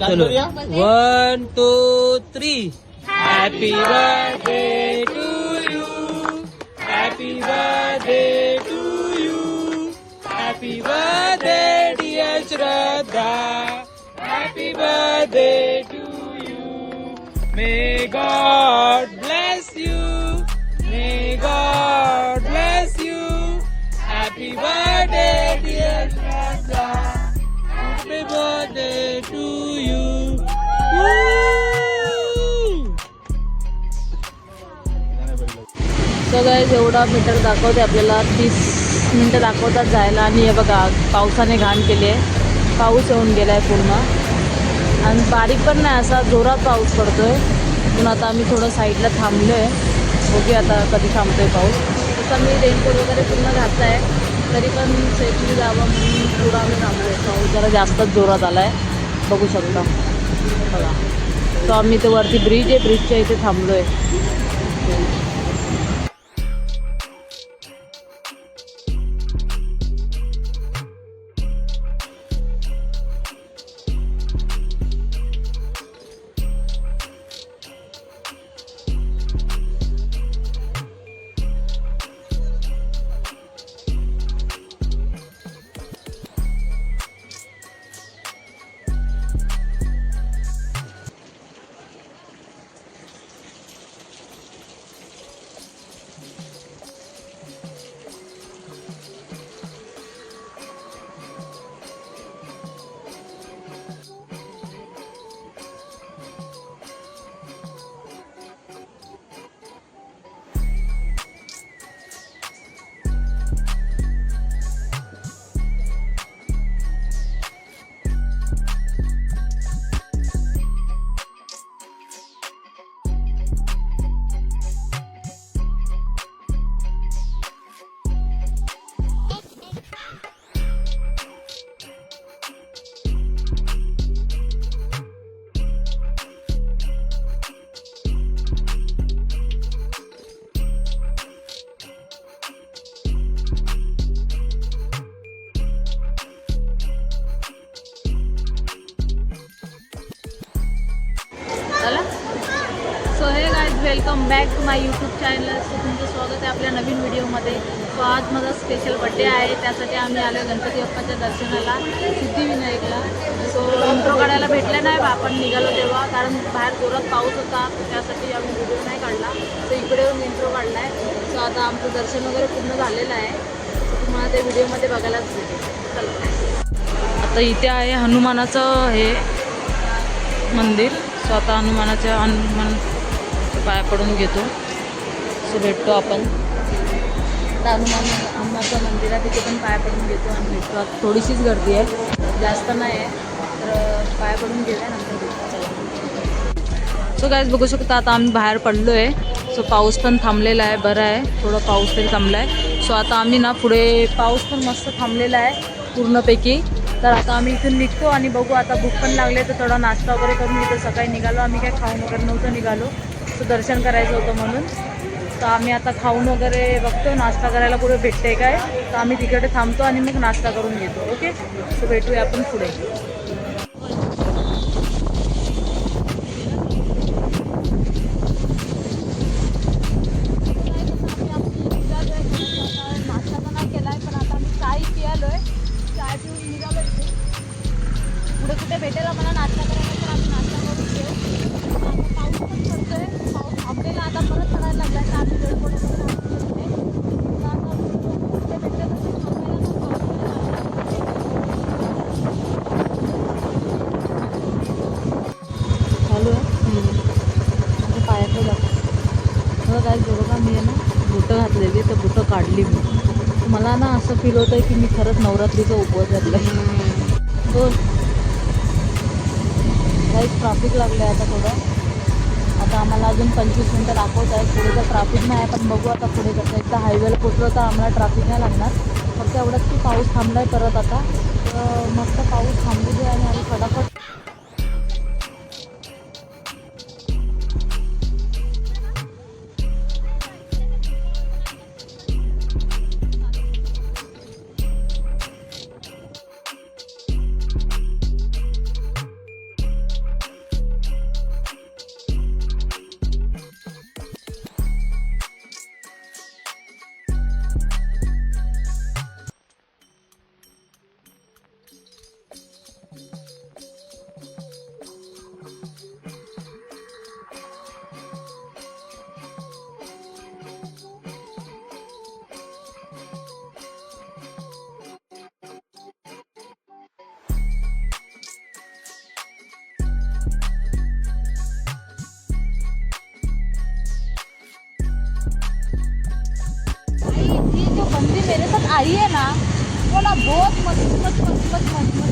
चलो. One two three happy birthday to you happy birthday to you happy birthday dear Shraddha happy birthday to you मे बघा एवढा metre दाखवते आपल्याला तीस मिनटं दाखवतात जायला. आणि हे बघा पावसाने घाण केली आहे. पाऊस येऊन गेला आहे पूर्ण. आणि बारीक पण नाही असा जोरात पाऊस पडतो आहे पण आता आम्ही थोडं साईडला थांबलो आहे ओके आता कधी थांबतो आहे पाऊस. तसं मी रेनकोट वगैरे पूर्ण घातला आहे तरी पण सेफली जावं म्हणून थोडं आम्ही थांबलो आहे पाऊस जरा जास्तच जोरात आला आहे बघू शकता. बघा. तो आम्ही ते वरती ब्रिज आहे. ब्रिजच्या इथे थांबलो आहे welcome back to my YouTube channel. So तुमचं स्वागत आहे आपल्या नवीन व्हिडिओमध्ये. सो आज माझा स्पेशल बड्डे आहे. त्यासाठी आम्ही आलो गणपती बाप्पाच्या दर्शनाला सिद्धिविनायकला. सो इंट्रो काढायला भेटला नाही बा आपण निघालो तेव्हा कारण बाहेर जोरात पाऊस होता. त्यासाठी आम्ही व्हिडिओ नाही काढला. सो इकडे येऊन इंट्रो काढला आहे सो आता आमचं दर्शन वगैरे पूर्ण झालेलं आहे. सो तुम्हाला ते व्हिडिओमध्ये बघायलाच भेटेल. आता इथे आहे हनुमानाचं हे मंदिर. सो आता हनुमानाच्या हनुमान पाया पडून घेतो. सो भेटतो आपण. तर हनुमान हनुमानचं मंदिर आहे तिथे पण पाया पडून घेतो आणि भेटतो. आता थोडीशीच गर्दी आहे. जास्त नाही आहे तर पाया पडून घेऊया भेटतो चला सो गायज बघू शकता आता आम्ही बाहेर पडलो आहे सो पाऊस पण थांबलेला आहे बरं आहे. थोडा पाऊस तरी थांबला आहे सो आता आम्ही ना पुढे पाऊस पण मस्त थांबलेला आहे पूर्णपैकी. तर आता आम्ही इथून निघतो आणि बघू आता भूक पण लागले तर थोडा नाश्ता वगैरे करून इथं सकाळी निघालो. आम्ही काय खाऊन वगैरे नव्हतं निघालो. देवाचं दर्शन करायचं होतं म्हणून. तर आम्ही आता खाऊन वगैरे बघतो नाश्ता करायला कुठे भेटते काय. तर आम्ही तिकडे थांबतो आणि मग नाश्ता करून घेतो ओके? सो भेटूया आपण पुढे. मला काय बरोबर मी आहे ना बुटं घातलेली तर बुटं काढली मी. तर मला ना असं फील होतं आहे की मी खरंच नवरात्रीचा उपवास घातला हो काही ट्रॅफिक लागलं आहे आता थोडं. आता आम्हाला अजून पंचवीस मिनटं दाखवत आहे पुढे तर ट्रॅफिक नाही आहे पण बघू आता पुढे कसं एकदा हायवेला पोचलो तर आम्हाला ट्रॅफिक नाही लागणार. फक्त एवढंच की पाऊस थांबला आहे परत आता. तर मस्त पाऊस थांबू दे आणि आम्ही फटाफट आई आहे ना मला बहुत मस्त मस्त मस्त मस्त.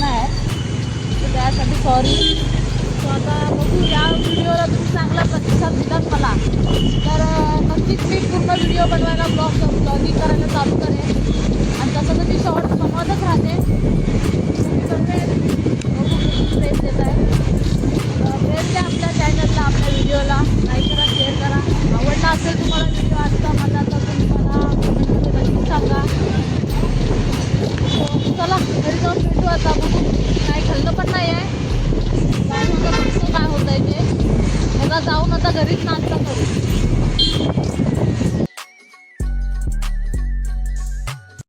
घटना आहे. तर त्यासाठी सॉरी सो आता बघू या व्हिडिओला तुम्ही चांगला प्रतिसाद दिलात मला. तर नक्कीच मी पूर्ण व्हिडिओ बनवायला ब्लॉग ब्लॉगिंग करायला चालू करेन. आणि तसं तर मी शॉर्ट्स